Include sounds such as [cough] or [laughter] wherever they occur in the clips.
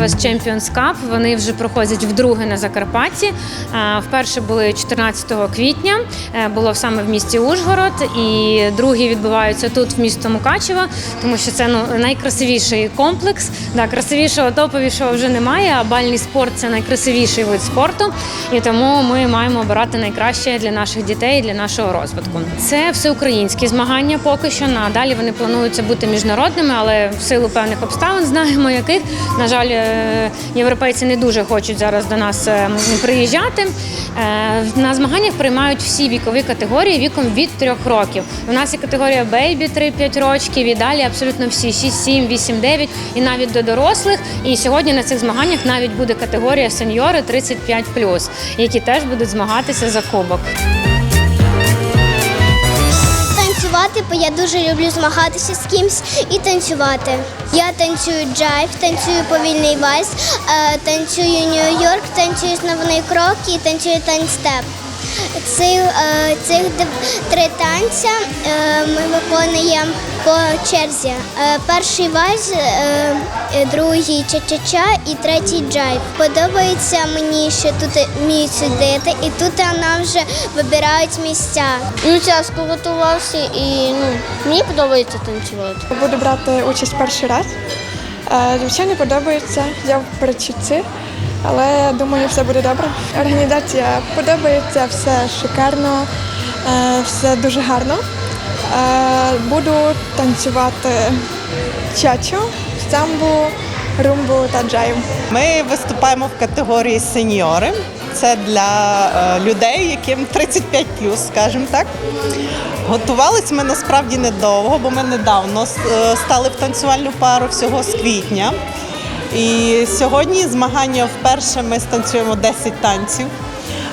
West Champions Cup. Вони вже проходять вдруге на Закарпатті. Вперше були 14 квітня, е, було саме в місті Ужгород, і другі відбуваються тут, в місто Мукачево, тому що це ну, найкрасивіший комплекс. Да, красивішого, топовішого вже немає, а бальний спорт це найкрасивіший вид спорту. І тому ми маємо обирати найкраще для наших дітей, для нашого розвитку. Це всеукраїнські змагання поки що. Надалі вони плануються бути міжнародними, але в силу певних обставин, знаємо яких, на жаль, е, європейці не дуже хочуть зараз до нас е, приїжджати. Е, На змаганнях приймають всі вікові категорії віком від 3 років. У нас є категорія бейбі 3-5 років, і далі абсолютно всі 6, 7, 8, 9 і навіть до дорослих. І сьогодні на цих змаганнях навіть буде категорія сеньори 35+, які теж будуть змагатися за кубок. Танцювати, бо я дуже люблю змагатися з кимсь і танцювати. Я танцюю джайв, танцюю повільний вальс, е, танцюю Нью-Йорк, танцюю основний крок і танцюю танцстеп. Цих, е, цих три танця е, ми виконуємо по черзі. Е, перший вальс, е, е, другий ча-ча-ча і третій джайв. Подобається мені, що тут вміють судити, і тут нам вже вибирають місця. Ну, тяжко готувався і ну, мені подобається танцювати. Буду брати участь перший раз. Е, Звичайно, подобається. Я в передчутці, але думаю, все буде добре. Організація подобається, все шикарно, все дуже гарно. Е, Буду танцювати чачу, самбу, румбу та джайв. Ми виступаємо в категорії сеньори. Це для е, людей, яким 35 скажімо так. Готувались ми насправді недовго, бо ми недавно е, стали в танцювальну пару всього з квітня. І сьогодні змагання вперше ми станцюємо 10 танців.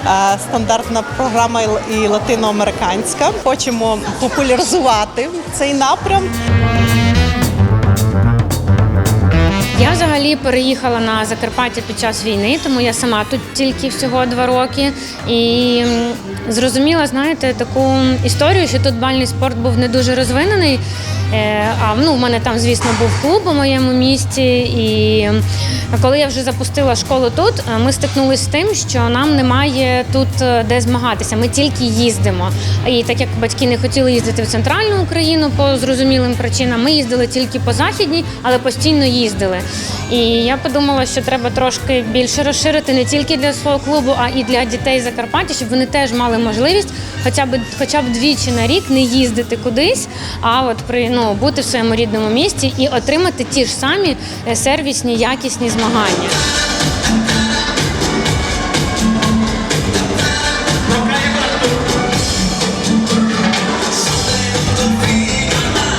Е, Стандартна програма і- і латиноамериканська. Хочемо популяризувати цей напрям. Я взагалі переїхала на Закарпаття під час війни, тому я сама тут тільки всього два роки. І зрозуміла, знаєте, таку історію, що тут бальний спорт був не дуже розвинений. Е, А ну, в мене там, звісно, був клуб у моєму місті. І коли я вже запустила школу тут, е, ми стикнулися з тим, що нам немає тут е, де змагатися. Ми тільки їздимо. І так як батьки не хотіли їздити в центральну Україну по зрозумілим причинам, ми їздили тільки по західній, але постійно їздили. І я подумала, що треба трошки більше розширити не тільки для свого клубу, а і для дітей Закарпаття, щоб вони теж мали можливість хоча б хоча б двічі на рік не їздити кудись, а от при ну бути в своєму рідному місті і отримати ті ж самі е, сервісні, якісні змагання.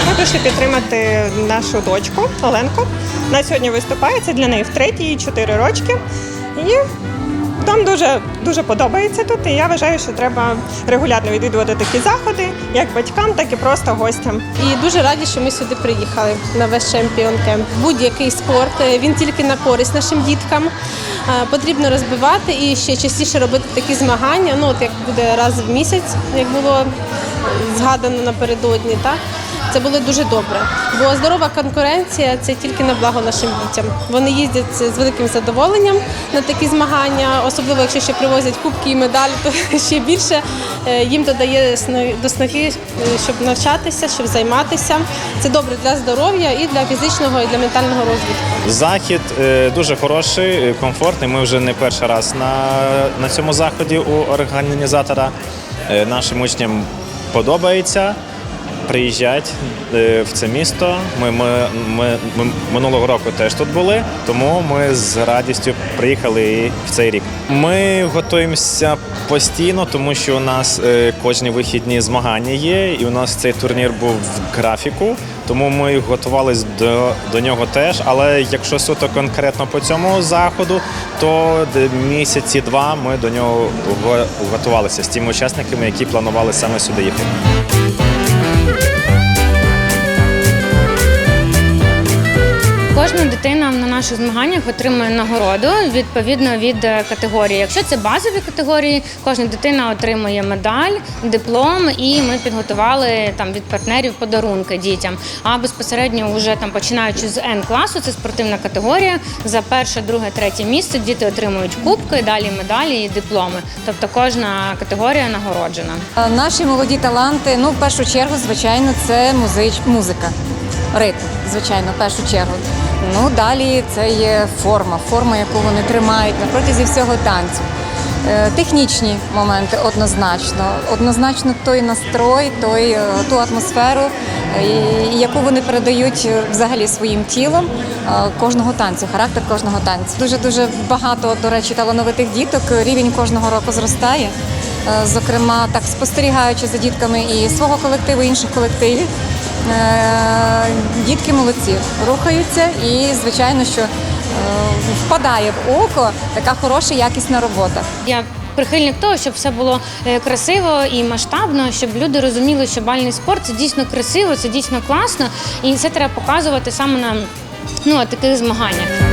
Ми прийшли підтримати нашу дочку Оленку. Вона сьогодні виступає. Це для неї втретє, їй 4 рочки. І нам дуже, дуже подобається тут. І я вважаю, що треба регулярно відвідувати такі заходи, як батькам, так і просто гостям. І дуже раді, що ми сюди приїхали на West Champion Camp. Будь-який спорт е, він тільки на користь нашим діткам. Е, Потрібно розбивати і ще частіше робити такі змагання. Ну от як буде раз в місяць, як було згадано напередодні, так це було дуже добре. Бо здорова конкуренція це тільки на благо нашим дітям. Вони їздять з великим задоволенням на такі змагання, особливо якщо ще привозять кубки і медалі, то [laughs] ще більше е, їм додає до снаги, е, щоб навчатися, щоб займатися. Це добре для здоров'я і для фізичного, і для ментального розвитку. Захід е, дуже хороший, комфортний. Ми вже не перший раз на, на цьому заході у організатора. Нашим учням подобається. Приїжджать е, в це місто. Ми, ми, ми, ми минулого року теж тут були, тому ми з радістю приїхали в цей рік. Ми готуємося постійно, тому що у нас е, кожні вихідні змагання є, і у нас цей турнір був в графіку, тому ми готувалися до, до нього теж. Але якщо суто конкретно по цьому заходу, то місяці два ми до нього готувалися з тими учасниками, які планували саме сюди їхати. Дитина на наших змаганнях отримує нагороду відповідно від е, категорії. Якщо це базові категорії, кожна дитина отримує медаль, диплом, і ми підготували там від партнерів подарунки дітям. А безпосередньо, вже там починаючи з N класу, це спортивна категорія. За перше, друге, третє місце діти отримують кубки, далі медалі і дипломи. Тобто кожна категорія нагороджена. Е, Наші молоді таланти, ну в першу чергу, звичайно, це музич, музика, ритм, звичайно, в першу чергу. Ну далі це є форма, форма, яку вони тримають на протязі всього танцю. Е, Технічні моменти однозначно, однозначно той настрой, той е, ту атмосферу, е, яку вони передають взагалі своїм тілом кожного танцю, характер кожного танцю. Дуже дуже багато, до речі, талановитих діток. Рівень кожного року зростає. Зокрема, так спостерігаючи за дітками і свого колективу, і інших колективів. Е, Дітки молодці, рухаються і, звичайно, що е, впадає в око така хороша, якісна робота. Я прихильник того, щоб все було е, красиво і масштабно, щоб люди розуміли, що бальний спорт це дійсно красиво, це дійсно класно, і це треба показувати саме на ну, таких змаганнях.